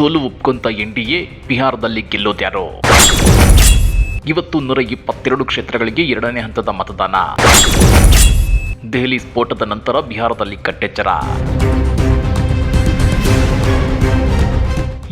ಸೋಲು ಒಪ್ಕೊಂತ ಎನ್ಡಿಎ ಬಿಹಾರದಲ್ಲಿ ಗೆಲ್ಲೋದ್ಯಾರೋ? ಇವತ್ತು ನೂರ ಇಪ್ಪತ್ತೆರಡು ಕ್ಷೇತ್ರಗಳಿಗೆ ಎರಡನೇ ಹಂತದ ಮತದಾನ. ದೆಹಲಿ ಸ್ಫೋಟದ ನಂತರ ಬಿಹಾರದಲ್ಲಿ ಕಟ್ಟೆಚ್ಚರ.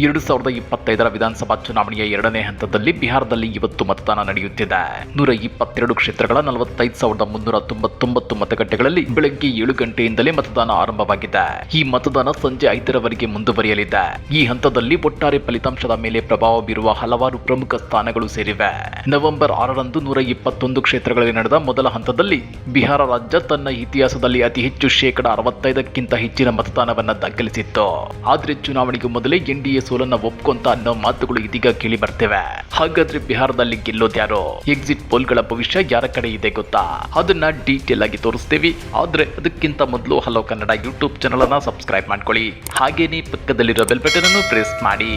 ಎರಡು ಸಾವಿರದ ಇಪ್ಪತ್ತೈದರ ವಿಧಾನಸಭಾ ಚುನಾವಣೆಯ ಎರಡನೇ ಹಂತದಲ್ಲಿ ಬಿಹಾರದಲ್ಲಿ ಇವತ್ತು ಮತದಾನ ನಡೆಯುತ್ತಿದೆ. ನೂರ ಇಪ್ಪತ್ತೆರಡು ಕ್ಷೇತ್ರಗಳ ನಲವತ್ತೈದು ಸಾವಿರದ ಮುನ್ನೂರ ತೊಂಬತ್ತೊಂಬತ್ತು ಮತಗಟ್ಟೆಗಳಲ್ಲಿ ಬೆಳಗ್ಗೆ ಏಳು ಗಂಟೆಯಿಂದಲೇ ಮತದಾನ ಆರಂಭವಾಗಿದೆ. ಈ ಮತದಾನ ಸಂಜೆ ಐದರವರೆಗೆ ಮುಂದುವರಿಯಲಿದೆ. ಈ ಹಂತದಲ್ಲಿ ಒಟ್ಟಾರೆ ಫಲಿತಾಂಶದ ಮೇಲೆ ಪ್ರಭಾವ ಬೀರುವ ಹಲವಾರು ಪ್ರಮುಖ ಸ್ಥಾನಗಳು ಸೇರಿವೆ. ನವೆಂಬರ್ ಆರರಂದು ನೂರ ಇಪ್ಪತ್ತೊಂದು ಕ್ಷೇತ್ರಗಳಲ್ಲಿ ನಡೆದ ಮೊದಲ ಹಂತದಲ್ಲಿ ಬಿಹಾರ ರಾಜ್ಯ ತನ್ನ ಇತಿಹಾಸದಲ್ಲಿ ಅತಿ ಹೆಚ್ಚು ಶೇಕಡ ಅರವತ್ತೈದಕ್ಕಿಂತ ಹೆಚ್ಚಿನ ಮತದಾನವನ್ನು ದಾಖಲಿಸಿತ್ತು. ಆದರೆ ಚುನಾವಣೆಗೂ ಮೊದಲೇ ಎನ್ಡಿಎ ಸೋಲನ್ನ ಒಪ್ಕೊಂತ ಅನ್ನೋ ಮಾತುಗಳು ಇದೀಗ ಕೇಳಿ ಬರ್ತೇವೆ. ಹಾಗಾದ್ರೆ ಬಿಹಾರದಲ್ಲಿ ಗೆಲ್ಲೋದ್ಯಾರೋ ಎಕ್ಸಿಟ್ ಪೋಲ್ಗಳ ಭವಿಷ್ಯ ಯಾರ ಕಡೆ ಇದೆ ಗೊತ್ತಾ? ಅದನ್ನ ಡೀಟೇಲ್ ಆಗಿ ತೋರಿಸ್ತೀವಿ. ಆದ್ರೆ ಅದಕ್ಕಿಂತ ಮೊದಲು ಹಲೋ ಕನ್ನಡ ಯೂಟ್ಯೂಬ್ ಚಾನಲ್ ಅನ್ನ ಸಬ್ಸ್ಕ್ರೈಬ್ ಮಾಡ್ಕೊಳ್ಳಿ. ಹಾಗೇನೇ ಪಕ್ಕದಲ್ಲಿರೋ ಬೆಲ್ ಬಟನ್ ಅನ್ನು ಪ್ರೆಸ್ ಮಾಡಿ.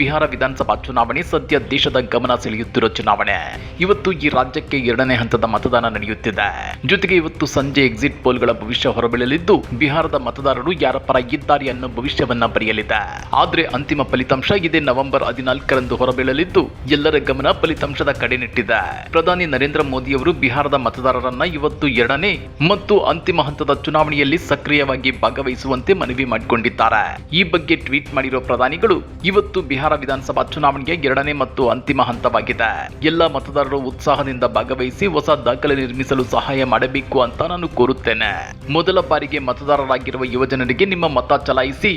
ಬಿಹಾರ ವಿಧಾನಸಭಾ ಚುನಾವಣೆ ಸದ್ಯ ದೇಶದ ಗಮನ ಸೆಳೆಯುತ್ತಿರುವ ಚುನಾವಣೆ. ಇವತ್ತು ಈ ರಾಜ್ಯಕ್ಕೆ ಎರಡನೇ ಹಂತದ ಮತದಾನ ನಡೆಯುತ್ತಿದೆ. ಜೊತೆಗೆ ಇವತ್ತು ಸಂಜೆ ಎಕ್ಸಿಟ್ ಪೋಲ್ಗಳ ಭವಿಷ್ಯ ಹೊರಬೀಳಲಿದ್ದು, ಬಿಹಾರದ ಮತದಾರರು ಯಾರ ಪರ ಇದ್ದಾರೆ ಅನ್ನೋ ಭವಿಷ್ಯವನ್ನ ಬರೆಯಲಿದೆ. ಆದ್ರೆ ಅಂತಿಮ ಫಲಿತಾಂಶ ಇದೇ ನವೆಂಬರ್ ಹದಿನಾಲ್ಕರಂದು ಹೊರಬೀಳಲಿದ್ದು, ಎಲ್ಲರ ಗಮನ ಫಲಿತಾಂಶದ ಕಡೆ ನೆಟ್ಟಿದೆ ಪ್ರಧಾನಿ ನರೇಂದ್ರ ಮೋದಿ ಅವರು ಬಿಹಾರದ ಮತದಾರರನ್ನ ಇವತ್ತು ಎರಡನೇ ಮತ್ತು ಅಂತಿಮ ಹಂತದ ಚುನಾವಣೆಯಲ್ಲಿ ಸಕ್ರಿಯವಾಗಿ ಭಾಗವಹಿಸುವಂತೆ ಮನವಿ ಮಾಡಿಕೊಂಡಿದ್ದಾರೆ. ಈ ಬಗ್ಗೆ ಟ್ವೀಟ್ ಮಾಡಿರುವ ಪ್ರಧಾನಿಗಳು, ಇವತ್ತು ಬಿಹಾರ ವಿಧಾನಸಭಾ ಚುನಾವಣೆಗೆ ಎರಡನೇ ಮತ್ತು ಅಂತಿಮ ಹಂತವಾಗಿದೆ. ಎಲ್ಲ ಮತದಾರರು ಉತ್ಸಾಹದಿಂದ ಭಾಗವಹಿಸಿ ಹೊಸ ದಾಖಲೆ ನಿರ್ಮಿಸಲು ಸಹಾಯ ಮಾಡಬೇಕು ಅಂತ ನಾನು ಕೋರುತ್ತೇನೆ. ಮೊದಲ ಬಾರಿಗೆ ಮತದಾರರಾಗಿರುವ ಯುವಜನರಿಗೆ ನಿಮ್ಮ ಮತ ಚಲಾಯಿಸಿ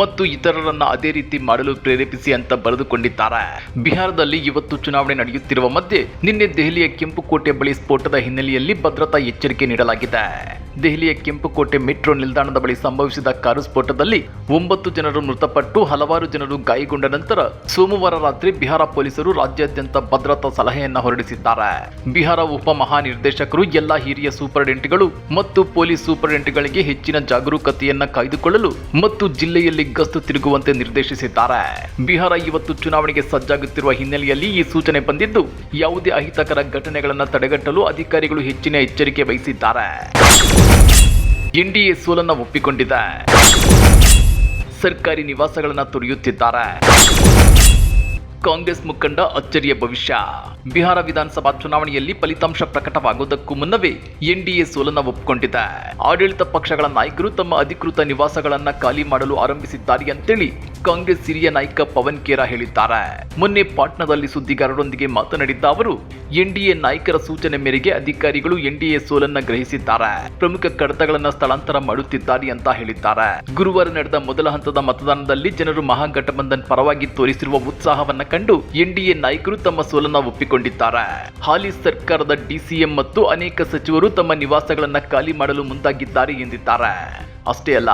ಮತ್ತು ಇತರರನ್ನ ಅದೇ ರೀತಿ ಮಾಡಲು ಪ್ರೇರೇಪಿಸಿ ಅಂತ ಬರೆದುಕೊಂಡಿದ್ದಾರೆ. ಬಿಹಾರದಲ್ಲಿ ಇವತ್ತು ಚುನಾವಣೆ ನಡೆಯುತ್ತಿರುವ ಮಧ್ಯೆ ನಿನ್ನೆ ದೆಹಲಿಯ ಕೆಂಪುಕೋಟೆ ಬಳಿ ಸ್ಫೋಟದ ಹಿನ್ನೆಲೆಯಲ್ಲಿ ಭದ್ರತಾ ಎಚ್ಚರಿಕೆ ನೀಡಲಾಗಿದೆ. ದೆಹಲಿಯ ಕೆಂಪುಕೋಟೆ ಮೆಟ್ರೋ ನಿಲ್ದಾಣದ ಬಳಿ ಸಂಭವಿಸಿದ ಕಾರು ಸ್ಫೋಟದಲ್ಲಿ ಒಂಬತ್ತು ಜನರು ಮೃತಪಟ್ಟು ಹಲವಾರು ಜನರು ಗಾಯಗೊಂಡ ನಂತರ ಸೋಮವಾರ ರಾತ್ರಿ ಬಿಹಾರ ಪೊಲೀಸರು ರಾಜ್ಯಾದ್ಯಂತ ಭದ್ರತಾ ಸಲಹೆಯನ್ನ ಹೊರಡಿಸಿದ್ದಾರೆ. ಬಿಹಾರ ಉಪ ಮಹಾನಿರ್ದೇಶಕರು ಎಲ್ಲ ಹಿರಿಯ ಸೂಪರಿಂಟೆಂಟ್ಗಳು ಮತ್ತು ಪೊಲೀಸ್ ಸೂಪರಿಂಟೆಂಟ್ಗಳಿಗೆ ಹೆಚ್ಚಿನ ಜಾಗರೂಕತೆಯನ್ನ ಕಾಯ್ದುಕೊಳ್ಳಲು ಮತ್ತು ಜಿಲ್ಲೆಯಲ್ಲಿ ಗಸ್ತು ತಿರುಗುವಂತೆ ನಿರ್ದೇಶಿಸಿದ್ದಾರೆ. ಬಿಹಾರ ಇವತ್ತು ಚುನಾವಣೆಗೆ ಸಜ್ಜಾಗುತ್ತಿರುವ ಹಿನ್ನೆಲೆಯಲ್ಲಿ ಈ ಸೂಚನೆ ಬಂದಿದ್ದು, ಯಾವುದೇ ಅಹಿತಕರ ಘಟನೆಗಳನ್ನು ತಡೆಗಟ್ಟಲು ಅಧಿಕಾರಿಗಳು ಹೆಚ್ಚಿನ ಎಚ್ಚರಿಕೆ ವಹಿಸಿದ್ದಾರೆ. ಎನ್ಡಿಎ ಸೋಲನ್ನು ಒಪ್ಪಿಕೊಂಡಿದೆ. ಸರ್ಕಾರಿ ನಿವಾಸಗಳನ್ನು ತುರಿಯುತ್ತಿದ್ದಾರೆ. ಕಾಂಗ್ರೆಸ್ ಮುಖಂಡ ಅಚ್ಚರಿಯ ಭವಿಷ್ಯ. ಬಿಹಾರ ವಿಧಾನಸಭಾ ಚುನಾವಣೆಯಲ್ಲಿ ಫಲಿತಾಂಶ ಪ್ರಕಟವಾಗುವುದಕ್ಕೂ ಮುನ್ನವೇ ಎನ್ಡಿಎ ಸೋಲನ್ನ ಒಪ್ಪಿಕೊಂಡಿದೆ ಆಡಳಿತ ಪಕ್ಷಗಳ ನಾಯಕರು ತಮ್ಮ ಅಧಿಕೃತ ನಿವಾಸಗಳನ್ನ ಖಾಲಿ ಮಾಡಲು ಆರಂಭಿಸಿದ್ದಾರೆ ಅಂತೇಳಿ ಕಾಂಗ್ರೆಸ್ ಹಿರಿಯ ನಾಯಕ ಪವನ್ ಖೇರಾ ಹೇಳಿದ್ದಾರೆ. ಮೊನ್ನೆ ಪಾಟ್ನಾದಲ್ಲಿ ಸುದ್ದಿಗಾರರೊಂದಿಗೆ ಮಾತನಾಡಿದ್ದ ಅವರು, ಎನ್ಡಿಎ ನಾಯಕರ ಸೂಚನೆ ಮೇರೆಗೆ ಅಧಿಕಾರಿಗಳು ಎನ್ಡಿಎ ಸೋಲನ್ನ ಗ್ರಹಿಸಿದ್ದಾರೆ. ಪ್ರಮುಖ ಕಡತಗಳನ್ನ ಸ್ಥಳಾಂತರ ಮಾಡುತ್ತಿದ್ದಾರೆ ಅಂತ ಹೇಳಿದ್ದಾರೆ. ಗುರುವಾರ ನಡೆದ ಮೊದಲ ಹಂತದ ಮತದಾನದಲ್ಲಿ ಜನರು ಮಹಾಗಠಬಂಧನ್ ಪರವಾಗಿ ತೋರಿಸಿರುವ ಉತ್ಸಾಹವನ್ನ ಕಂಡು ಎನ್ಡಿಎ ನಾಯಕರು ತಮ್ಮ ಸೋಲನ್ನ ಒಪ್ಪಿಕೊಂಡಿದ್ದಾರೆ. ಹಾಲಿ ಸರ್ಕಾರದ ಡಿಸಿಎಂ ಮತ್ತು ಅನೇಕ ಸಚಿವರು ತಮ್ಮ ನಿವಾಸಗಳನ್ನ ಖಾಲಿ ಮಾಡಲು ಮುಂದಾಗಿದ್ದಾರೆ ಎಂದಿದ್ದಾರೆ. ಅಷ್ಟೇ ಅಲ್ಲ,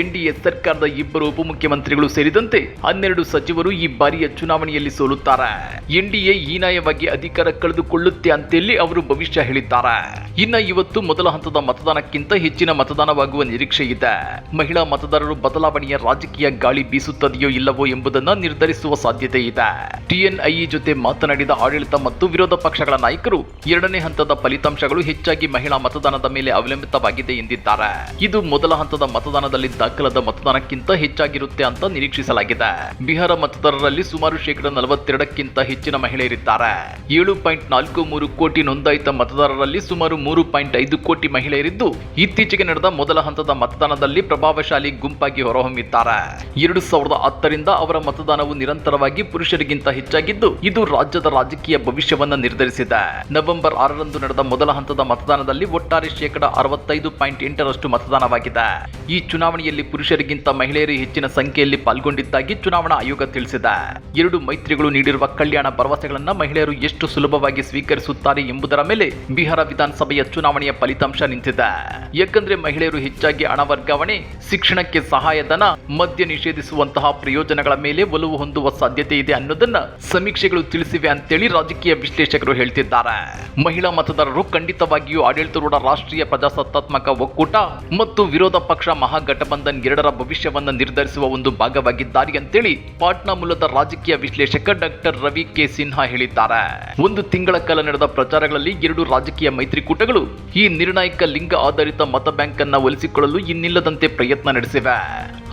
ಎನ್ಡಿಎ ಸರ್ಕಾರದ ಇಬ್ಬರು ಉಪಮುಖ್ಯಮಂತ್ರಿಗಳು ಸೇರಿದಂತೆ ಹನ್ನೆರಡು ಸಚಿವರು ಈ ಬಾರಿಯ ಚುನಾವಣೆಯಲ್ಲಿ ಸೋಲುತ್ತಾರೆ. ಎನ್ಡಿಎ ಹೀನಾಯವಾಗಿ ಅಧಿಕಾರ ಕಳೆದುಕೊಳ್ಳುತ್ತೆ ಅಂತೇಳಿ ಅವರು ಭವಿಷ್ಯ ಹೇಳಿದ್ದಾರೆ. ಇನ್ನ ಇವತ್ತು ಮೊದಲ ಹಂತದ ಮತದಾನಕ್ಕಿಂತ ಹೆಚ್ಚಿನ ಮತದಾನವಾಗುವ ನಿರೀಕ್ಷೆ ಇದೆ. ಮಹಿಳಾ ಮತದಾರರು ಬದಲಾವಣೆಯ ರಾಜಕೀಯ ಗಾಳಿ ಬೀಸುತ್ತದೆಯೋ ಇಲ್ಲವೋ ಎಂಬುದನ್ನು ನಿರ್ಧರಿಸುವ ಸಾಧ್ಯತೆ ಇದೆ. ಟಿಎನ್ಐಇ ಜೊತೆ ಮಾತನಾಡಿದ ಆಡಳಿತ ಮತ್ತು ವಿರೋಧ ಪಕ್ಷಗಳ ನಾಯಕರು ಎರಡನೇ ಹಂತದ ಫಲಿತಾಂಶಗಳು ಹೆಚ್ಚಾಗಿ ಮಹಿಳಾ ಮತದಾನದ ಮೇಲೆ ಅವಲಂಬಿತವಾಗಿದೆ ಎಂದಿದ್ದಾರೆ. ಇದು ಮೊದಲ ಹಂತದ ಮತದಾನದಲ್ಲಿ ದಾಖಲಾದ ಮತದಾನಕ್ಕಿಂತ ಹೆಚ್ಚಾಗಿರುತ್ತೆ ಅಂತ ನಿರೀಕ್ಷಿಸಲಾಗಿದೆ. ಬಿಹಾರ ಮತದಾರರಲ್ಲಿ ಸುಮಾರು ಶೇಕಡ ನಲವತ್ತೆರಡಕ್ಕಿಂತ ಹೆಚ್ಚಿನ ಮಹಿಳೆಯರಿದ್ದಾರೆ. ಏಳು ಪಾಯಿಂಟ್ ನಾಲ್ಕು ಮೂರು ಕೋಟಿ ನೋಂದಾಯಿತ ಮತದಾರರಲ್ಲಿ ಸುಮಾರು ಮೂರು ಪಾಯಿಂಟ್ ಐದು ಕೋಟಿ ಮಹಿಳೆಯರಿದ್ದು, ಇತ್ತೀಚೆಗೆ ನಡೆದ ಮೊದಲ ಹಂತದ ಮತದಾನದಲ್ಲಿ ಪ್ರಭಾವಶಾಲಿ ಗುಂಪಾಗಿ ಹೊರಹೊಮ್ಮಿದ್ದಾರೆ. ಎರಡು ಸಾವಿರದ ಹತ್ತರಿಂದ ಅವರ ಮತದಾನವು ನಿರಂತರವಾಗಿ ಪುರುಷರಿಗಿಂತ ಹೆಚ್ಚಾಗಿದ್ದು, ಇದು ರಾಜ್ಯದ ರಾಜಕೀಯ ಭವಿಷ್ಯವನ್ನ ನಿರ್ಧರಿಸಿದೆ. ನವೆಂಬರ್ ಆರರಂದು ನಡೆದ ಮೊದಲ ಹಂತದ ಮತದಾನದಲ್ಲಿ ಒಟ್ಟಾರೆ ಶೇಕಡ ಅರವತ್ತೈದು ಪಾಯಿಂಟ್ ಎಂಟರಷ್ಟು ಮತದಾನವಾಗಿದೆ. ಈ ಚುನಾವಣೆಯಲ್ಲಿ ಪುರುಷರಿಗಿಂತ ಮಹಿಳೆಯರು ಹೆಚ್ಚಿನ ಸಂಖ್ಯೆಯಲ್ಲಿ ಪಾಲ್ಗೊಂಡಿದ್ದಾಗಿ ಚುನಾವಣಾ ಆಯೋಗ ತಿಳಿಸಿದೆ. ಎರಡು ಮೈತ್ರಿಗಳು ನೀಡಿರುವ ಕಲ್ಯಾಣ ಭರವಸೆಗಳನ್ನು ಮಹಿಳೆಯರು ಎಷ್ಟು ಸುಲಭವಾಗಿ ಸ್ವೀಕರಿಸುತ್ತಾರೆ ಎಂಬುದರ ಮೇಲೆ ಬಿಹಾರ ವಿಧಾನಸಭೆಯ ಚುನಾವಣೆಯ ಫಲಿತಾಂಶ ನಿಂತಿದೆ. ಏಕೆಂದರೆ ಮಹಿಳೆಯರು ಹೆಚ್ಚಾಗಿ ಹಣ ವರ್ಗಾವಣೆ, ಶಿಕ್ಷಣಕ್ಕೆ ಸಹಾಯಧನ, ಮದ್ಯ ನಿಷೇಧಿಸುವಂತಹ ಪ್ರಯೋಜನಗಳ ಮೇಲೆ ಒಲವು ಹೊಂದುವ ಸಾಧ್ಯತೆ ಇದೆ ಅನ್ನೋದನ್ನ ಸಮೀಕ್ಷೆಗಳು ತಿಳಿಸಿವೆ ಅಂತೇಳಿ ರಾಜಕೀಯ ವಿಶ್ಲೇಷಕರು ಹೇಳ್ತಿದ್ದಾರೆ. ಮಹಿಳಾ ಮತದಾರರು ಖಂಡಿತವಾಗಿಯೂ ಆಡಳಿತಾರೂಢ ರಾಷ್ಟ್ರೀಯ ಪ್ರಜಾಸತ್ತಾತ್ಮಕ ಒಕ್ಕೂಟ ಮತ್ತು ವಿರೋಧ ಪಕ್ಷ ಮಹಾಗಠಬಂಧನ್ ಎರಡರ ಭವಿಷ್ಯವನ್ನು ನಿರ್ಧರಿಸುವ ಒಂದು ಭಾಗವಾಗಿದ್ದಾರೆ ಅಂತೇಳಿ ಪಾಟ್ನಾ ಮೂಲದ ರಾಜಕೀಯ ವಿಶ್ಲೇಷಕ ಡಾಕ್ಟರ್ ರವಿ ಕೆ ಸಿನ್ಹಾ ಹೇಳಿದ್ದಾರೆ. ಒಂದು ತಿಂಗಳ ಕಾಲ ನಡೆದ ಪ್ರಚಾರಗಳಲ್ಲಿ ಎರಡು ರಾಜಕೀಯ ಮೈತ್ರಿಕೂಟಗಳು ಈ ನಿರ್ಣಾಯಕ ಲಿಂಗ ಆಧಾರಿತ ಮತ ಬ್ಯಾಂಕ್ ಅನ್ನ ಒಲಿಸಿಕೊಳ್ಳಲು ಇನ್ನಿಲ್ಲದಂತೆ ಪ್ರಯತ್ನ ನಡೆಸಿವೆ.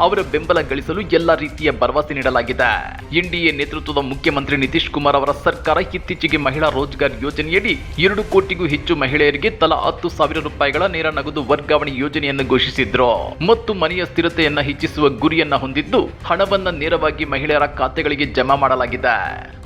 ಅವರ ಬೆಂಬಲ ಗಳಿಸಲು ಎಲ್ಲಾ ರೀತಿಯ ಭರವಸೆ ನೀಡಲಾಗಿದೆ. ಎನ್ಡಿಎ ನೇತೃತ್ವದ ಮುಖ್ಯಮಂತ್ರಿ ನಿತೀಶ್ ಕುಮಾರ್ ಅವರ ಸರ್ಕಾರ ಇತ್ತೀಚೆಗೆ ಮಹಿಳಾ ರೋಜ್ಗಾರ್ ಯೋಜನೆಯಡಿ ಎರಡು ಕೋಟಿಗೂ ಹೆಚ್ಚು ಮಹಿಳೆಯರಿಗೆ ತಲಾ ಹತ್ತು ಸಾವಿರ ರೂಪಾಯಿಗಳ ನೇರ ನಗದು ವರ್ಗಾವಣೆ ಯೋಜನೆಯನ್ನು ಮತ್ತು ಮನೆಯ ಸ್ಥಿರತೆಯನ್ನ ಹೆಚ್ಚಿಸುವ ಗುರಿಯನ್ನ ಹೊಂದಿದ್ದು ಹಣವನ್ನ ನೇರವಾಗಿ ಮಹಿಳೆಯರ ಖಾತೆಗಳಿಗೆ ಜಮಾ ಮಾಡಲಾಗಿದೆ.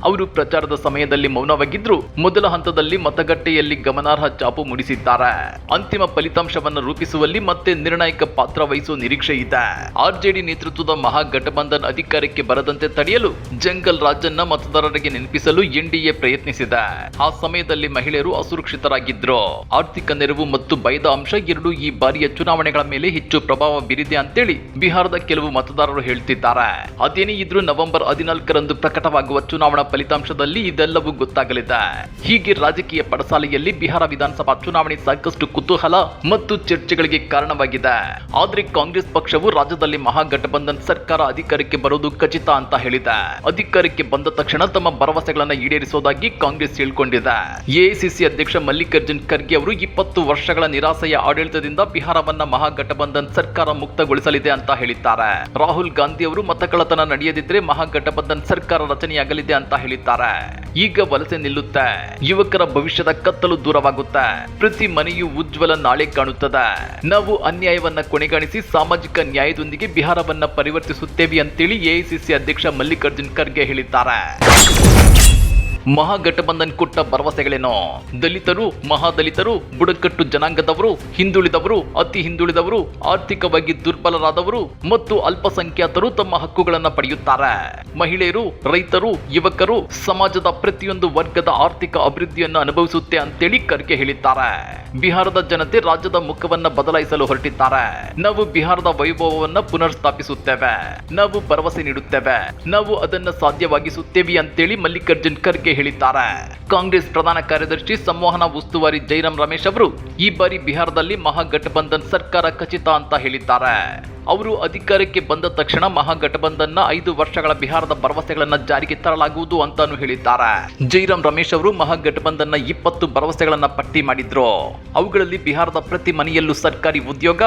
ಅವರು ಪ್ರಚಾರದ ಸಮಯದಲ್ಲಿ ಮೌನವಾಗಿದ್ರು ಮೊದಲ ಹಂತದಲ್ಲಿ ಮತಗಟ್ಟೆಯಲ್ಲಿ ಗಮನಾರ್ಹ ಚಾಪು ಮೂಡಿಸಿದ್ದಾರೆ. ಅಂತಿಮ ಫಲಿತಾಂಶವನ್ನು ರೂಪಿಸುವಲ್ಲಿ ಮತ್ತೆ ನಿರ್ಣಾಯಕ ಪಾತ್ರ ವಹಿಸುವ ನಿರೀಕ್ಷೆ ಇದೆ. ಆರ್ಜೆಡಿ ನೇತೃತ್ವದ ಮಹಾಗಠಬಂಧನ್ ಅಧಿಕಾರಕ್ಕೆ ಬರದಂತೆ ತಡೆಯಲು ಜಂಗಲ್ ರಾಜನ್ನ ಮತದಾರರಿಗೆ ನೆನಪಿಸಲು ಎನ್ಡಿಎ ಪ್ರಯತ್ನಿಸಿದೆ. ಆ ಸಮಯದಲ್ಲಿ ಮಹಿಳೆಯರು ಅಸುರಕ್ಷಿತರಾಗಿದ್ರು. ಆರ್ಥಿಕ ನೆರವು ಮತ್ತು ಭಯದ ಅಂಶ ಎರಡೂ ಈ ಬಾರಿಯ ಚುನಾವಣೆಗಳ ಮೇಲೆ ಹೆಚ್ಚು ಪ್ರಭಾವ ಬೀರಿದೆ ಅಂತೇಳಿ ಬಿಹಾರದ ಕೆಲವು ಮತದಾರರು ಹೇಳ್ತಿದ್ದಾರೆ. ಅದೇನೇ ಇದ್ರೂ ನವೆಂಬರ್ ಹದಿನಾಲ್ಕರಂದು ಪ್ರಕಟವಾಗುವ ಚುನಾವಣಾ ಫಲಿತಾಂಶದಲ್ಲಿ ಇದೆಲ್ಲವೂ ಗೊತ್ತಾಗಲಿದೆ. ಹೀಗೆ ರಾಜಕೀಯ ಪಡಸಾಲೆಯಲ್ಲಿ ಬಿಹಾರ ವಿಧಾನಸಭಾ ಚುನಾವಣೆ ಸಾಕಷ್ಟು ಕುತೂಹಲ ಮತ್ತು ಚರ್ಚೆಗಳಿಗೆ ಕಾರಣವಾಗಿದೆ. ಆದ್ರೆ ಕಾಂಗ್ರೆಸ್ ಪಕ್ಷವು ರಾಜ್ಯದಲ್ಲಿ ಮಹಾಗಠಬಂಧನ್ ಸರ್ಕಾರ ಅಧಿಕಾರಕ್ಕೆ ಬರೋದು ಖಚಿತ ಅಂತ ಹೇಳಿದೆ. ಅಧಿಕಾರಕ್ಕೆ ಬಂದ ತಕ್ಷಣ ತಮ್ಮ ಭರವಸೆಗಳನ್ನು ಈಡೇರಿಸುವುದಾಗಿ ಕಾಂಗ್ರೆಸ್ ಹೇಳಿಕೊಂಡಿದೆ. ಎಐಸಿಸಿ ಅಧ್ಯಕ್ಷ ಮಲ್ಲಿಕಾರ್ಜುನ್ ಖರ್ಗೆ ಅವರು ಇಪ್ಪತ್ತು ವರ್ಷಗಳ ನಿರಾಸೆಯ ಆಡಳಿತದಿಂದ ಬಿಹಾರವನ್ನ ಮಹಾಗಠಬಂಧನ್ ಸರ್ಕಾರ ಮುಕ್ತಗೊಳಿಸಲಿದೆ ಅಂತ ಹೇಳಿದ್ದಾರೆ. ರಾಹುಲ್ ಗಾಂಧಿ ಅವರು ಮತಕಳ್ಳತನ ನಡೆಯದಿದ್ರೆ ಮಹಾಗಠಬಂಧನ್ ಸರ್ಕಾರ ರಚನೆಯಾಗಲಿದೆ ಅಂತ ಹೇಳಿದ್ದಾರೆ. ಈಗ ವಲಸೆ ನಿಲ್ಲುತ್ತೆ. ಯುವಕರ ಭವಿಷ್ಯದ ಕತ್ತಲು ದೂರವಾಗುತ್ತೆ. ಪ್ರತಿ ಮನೆಯು ಉಜ್ವಲ ನಾಳೆ ಕಾಣುತ್ತದೆ. ನಾವು ಅನ್ಯಾಯವನ್ನ ಕೊನೆಗಾಣಿಸಿ ಸಾಮಾಜಿಕ ನ್ಯಾಯದೊಂದಿಗೆ ಬಿಹಾರವನ್ನ ಪರಿವರ್ತಿಸುತ್ತೇವೆ ಅಂತೇಳಿ ಎಐಸಿಸಿ ಅಧ್ಯಕ್ಷ ಮಲ್ಲಿಕಾರ್ಜುನ್ ಖರ್ಗೆ ಹೇಳಿದ್ದಾರೆ. ಮಹಾಗಠಬಂಧನ್ ಕೊಟ್ಟ ಭರವಸೆಗಳೇನು? ದಲಿತರು, ಮಹಾದಲಿತರು, ಬುಡಕಟ್ಟು ಜನಾಂಗದವರು, ಹಿಂದುಳಿದವರು, ಅತಿ ಹಿಂದುಳಿದವರು, ಆರ್ಥಿಕವಾಗಿ ದುರ್ಬಲರಾದವರು ಮತ್ತು ಅಲ್ಪಸಂಖ್ಯಾತರು ತಮ್ಮ ಹಕ್ಕುಗಳನ್ನು ಪಡೆಯುತ್ತಾರೆ. ಮಹಿಳೆಯರು, ರೈತರು, ಯುವಕರು ಸಮಾಜದ ಪ್ರತಿಯೊಂದು ವರ್ಗದ ಆರ್ಥಿಕ ಅಭಿವೃದ್ಧಿಯನ್ನು ಅನುಭವಿಸುತ್ತೆ ಅಂತೇಳಿ ಖರ್ಗೆ ಹೇಳಿದ್ದಾರೆ. ಬಿಹಾರದ ಜನತೆ ರಾಜ್ಯದ ಮುಖವನ್ನ ಬದಲಾಯಿಸಲು ಹೊರಟಿದ್ದಾರೆ. ನಾವು ಬಿಹಾರದ ವೈಭವವನ್ನ ಪುನರ್ ಸ್ಥಾಪಿಸುತ್ತೇವೆ ನಾವು ಭರವಸೆ ನೀಡುತ್ತೇವೆ. ನಾವು ಅದನ್ನ ಸಾಧ್ಯವಾಗಿಸುತ್ತೇವೆ ಅಂತೇಳಿ ಮಲ್ಲಿಕಾರ್ಜುನ್ ಖರ್ಗೆ ಹೇಳಿದ್ದಾರೆ. ಕಾಂಗ್ರೆಸ್ ಪ್ರಧಾನ ಕಾರ್ಯದರ್ಶಿ ಸಂವಹನ ಉಸ್ತುವಾರಿ ಜೈರಾಮ್ ರಮೇಶ್ ಅವರು ಈ ಬಾರಿ ಬಿಹಾರದಲ್ಲಿ ಮಹಾಗಠಬಂಧನ್ ಸರ್ಕಾರ ಖಚಿತ ಅಂತ ಹೇಳಿದ್ದಾರೆ. ಅವರು ಅಧಿಕಾರಕ್ಕೆ ಬಂದ ತಕ್ಷಣ ಮಹಾಗಠಬಂಧನ್ನ ಐದು ವರ್ಷಗಳ ಬಿಹಾರದ ಭರವಸೆಗಳನ್ನ ಜಾರಿಗೆ ತರಲಾಗುವುದು ಅಂತಾನು ಹೇಳಿದ್ದಾರೆ. ಜೈರಾಮ್ ರಮೇಶ್ ಅವರು ಮಹಾಗಠಬಂಧನ್ನ ಇಪ್ಪತ್ತು ಭರವಸೆಗಳನ್ನ ಪಟ್ಟಿ ಮಾಡಿದ್ರು. ಅವುಗಳಲ್ಲಿ ಬಿಹಾರದ ಪ್ರತಿ ಮನೆಯಲ್ಲೂ ಸರ್ಕಾರಿ ಉದ್ಯೋಗ,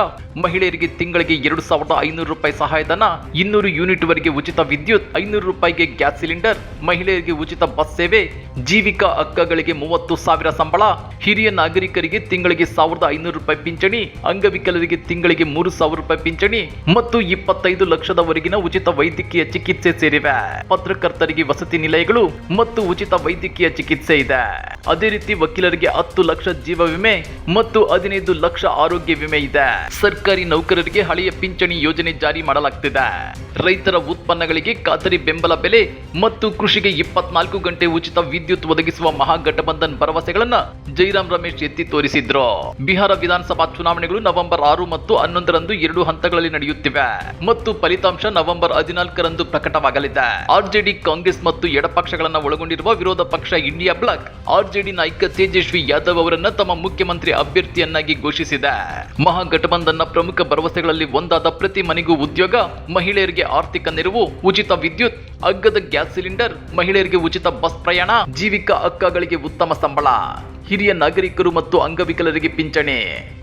ಮಹಿಳೆಯರಿಗೆ ತಿಂಗಳಿಗೆ ಎರಡು ಸಾವಿರದ ಐನೂರು ರೂಪಾಯಿ ಸಹಾಯಧನ, ಇನ್ನೂರು ಯೂನಿಟ್ ವರೆಗೆ ಉಚಿತ ವಿದ್ಯುತ್, ಐನೂರು ರೂಪಾಯಿಗೆ ಗ್ಯಾಸ್ ಸಿಲಿಂಡರ್, ಮಹಿಳೆಯರಿಗೆ ಉಚಿತ ಬಸ್ ಸೇವೆ ಜೀವಿಕಾ ಅಕ್ಕಗಳಿಗೆ ಮೂವತ್ತು ಸಾವಿರ ಸಂಬಳ, ಹಿರಿಯ ನಾಗರಿಕರಿಗೆ ತಿಂಗಳಿಗೆ ಸಾವಿರದ ಐನೂರು ರೂಪಾಯಿ ಪಿಂಚಣಿ, ಅಂಗವಿಕಲರಿಗೆ ತಿಂಗಳಿಗೆ ಮೂರು ಸಾವಿರ ರೂಪಾಯಿ ಪಿಂಚಣಿ ಮತ್ತು ಇಪ್ಪತ್ತೈದು ಲಕ್ಷದವರೆಗಿನ ಉಚಿತ ವೈದ್ಯಕೀಯ ಚಿಕಿತ್ಸೆ ಸೇರಿವೆ. ಪತ್ರಕರ್ತರಿಗೆ ವಸತಿ ನಿಲಯಗಳು ಮತ್ತು ಉಚಿತ ವೈದ್ಯಕೀಯ ಚಿಕಿತ್ಸೆ ಇದೆ. ಅದೇ ರೀತಿ ವಕೀಲರಿಗೆ ಹತ್ತು ಲಕ್ಷ ಜೀವ ವಿಮೆ ಮತ್ತು ಹದಿನೈದು ಲಕ್ಷ ಆರೋಗ್ಯ ವಿಮೆ ಇದೆ. ಸರ್ಕಾರಿ ನೌಕರರಿಗೆ ಹಳೆಯ ಪಿಂಚಣಿ ಯೋಜನೆ ಜಾರಿ ಮಾಡಲಾಗ್ತಿದೆ. ರೈತರ ಉತ್ಪನ್ನಗಳಿಗೆ ಖಾತರಿ ಬೆಂಬಲ ಬೆಲೆ ಮತ್ತು ಕೃಷಿಗೆ ಇಪ್ಪತ್ನಾಲ್ಕು ಗಂಟೆ ಉಚಿತ ವಿದ್ಯುತ್ ಒದಗಿಸುವ ಮಹಾಗಠಬಂಧನ್ ಭರವಸೆಗಳನ್ನ ಜೈರಾಮ್ ರಮೇಶ್ ಎತ್ತಿ ತೋರಿಸಿದ್ರು. ಬಿಹಾರ ವಿಧಾನಸಭಾ ಚುನಾವಣೆಗಳು ನವೆಂಬರ್ ಆರು ಮತ್ತು ಹನ್ನೊಂದರಂದು ಎರಡು ಹಂತಗಳಲ್ಲಿ ನಡೆಯುತ್ತಿವೆ. ಮತ್ತು ಫಲಿತಾಂಶ ನವೆಂಬರ್ ಹದಿನಾಲ್ಕರಂದು ಪ್ರಕಟವಾಗಲಿದೆ. ಆರ್ಜೆಡಿ ಕಾಂಗ್ರೆಸ್ ಮತ್ತು ಎಡಪಕ್ಷಗಳನ್ನ ಒಳಗೊಂಡಿರುವ ವಿರೋಧ ಪಕ್ಷ ಇಂಡಿಯಾ ಬ್ಲಾಕ್ ಆರ್ಜೆಡಿ ನಾಯಕ ತೇಜಸ್ವಿ ಯಾದವ್ ಅವರನ್ನ ತಮ್ಮ ಮುಖ್ಯಮಂತ್ರಿ ಅಭ್ಯರ್ಥಿಯನ್ನಾಗಿ ಘೋಷಿಸಿದೆ. ಮಹಾಗಠಬಂಧನ್ನ ಪ್ರಮುಖ ಭರವಸೆಗಳಲ್ಲಿ ಒಂದಾದ ಪ್ರತಿ ಮನೆಗೂ ಉದ್ಯೋಗ, ಮಹಿಳೆಯರಿಗೆ ಆರ್ಥಿಕ ನೆರವು, ಉಚಿತ ವಿದ್ಯುತ್, ಅಗ್ಗದ ಗ್ಯಾಸ್ ಸಿಲಿಂಡರ್, ಮಹಿಳೆಯರಿಗೆ ಉಚಿತ ಬಸ್ ಪ್ರಯಾಣ ಜೀವಿಕಾ ಅಕ್ಕಗಳಿಗೆ ಉತ್ತಮ ಸಂಬಳ. ಹಿರಿಯ ನಾಗರಿಕರು ಮತ್ತು ಅಂಗವಿಕಲರಿಗೆ ಪಿಂಚಣಿ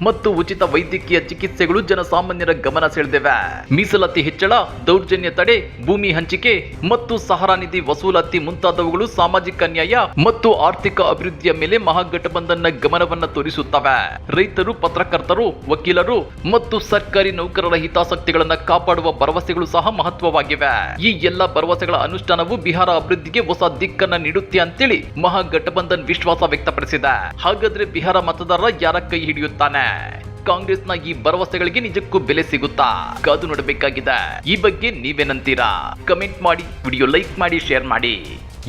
ಮತ್ತು ಉಚಿತ ವೈದ್ಯಕೀಯ ಚಿಕಿತ್ಸೆಗಳು ಜನಸಾಮಾನ್ಯರ ಗಮನ ಸೆಳೆದಿವೆ. ಮೀಸಲಾತಿ ಹೆಚ್ಚಳ, ದೌರ್ಜನ್ಯ ತಡೆ, ಭೂಮಿ ಹಂಚಿಕೆ ಮತ್ತು ಸಹಾರ ನಿಧಿ ವಸೂಲಾತಿ ಮುಂತಾದವುಗಳು ಸಾಮಾಜಿಕ ನ್ಯಾಯ ಮತ್ತು ಆರ್ಥಿಕ ಅಭಿವೃದ್ಧಿಯ ಮೇಲೆ ಮಹಾಗಠಬಂಧನ್ನ ಗಮನವನ್ನ ತೋರಿಸುತ್ತವೆ. ರೈತರು, ಪತ್ರಕರ್ತರು, ವಕೀಲರು ಮತ್ತು ಸರ್ಕಾರಿ ನೌಕರರ ಹಿತಾಸಕ್ತಿಗಳನ್ನ ಕಾಪಾಡುವ ಭರವಸೆಗಳು ಸಹ ಮಹತ್ವವಾಗಿವೆ. ಈ ಎಲ್ಲ ಭರವಸೆಗಳ ಅನುಷ್ಠಾನವು ಬಿಹಾರ ಅಭಿವೃದ್ಧಿಗೆ ಹೊಸ ದಿಕ್ಕನ್ನು ನೀಡುತ್ತೆ ಅಂತೇಳಿ ಮಹಾಗಠಬಂಧನ್ ವಿಶ್ವಾಸ ವ್ಯಕ್ತಪಡಿಸಿದೆ. ಹಾಗಾದ್ರೆ ಬಿಹಾರ ಮತದಾರರ ಯಾರ ಕೈ ಹಿಡಿಯುತ್ತಾನೆ? ಕಾಂಗ್ರೆಸ್ನ ಈ ಭರವಸೆಗಳಿಗೆ ನಿಜಕ್ಕೂ ಬೆಲೆ ಸಿಗುತ್ತಾ? ಕಾದು ನೋಡಬೇಕಾಗಿದೆ. ಈ ಬಗ್ಗೆ ನೀವೇನಂತೀರಾ? ಕಮೆಂಟ್ ಮಾಡಿ, ವಿಡಿಯೋ ಲೈಕ್ ಮಾಡಿ, ಶೇರ್ ಮಾಡಿ.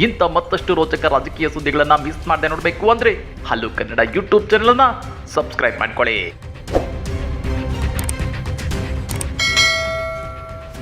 ಇಂಥ ಮತ್ತಷ್ಟು ರೋಚಕ ರಾಜಕೀಯ ಸುದ್ದಿಗಳನ್ನ ಮಿಸ್ ಮಾಡದೆ ನೋಡಬೇಕು ಅಂದ್ರೆ ಹಲೋ ಕನ್ನಡ ಯೂಟ್ಯೂಬ್ ಚಾನೆಲ್ ಅನ್ನ ಸಬ್ಸ್ಕ್ರೈಬ್ ಮಾಡ್ಕೊಳ್ಳಿ.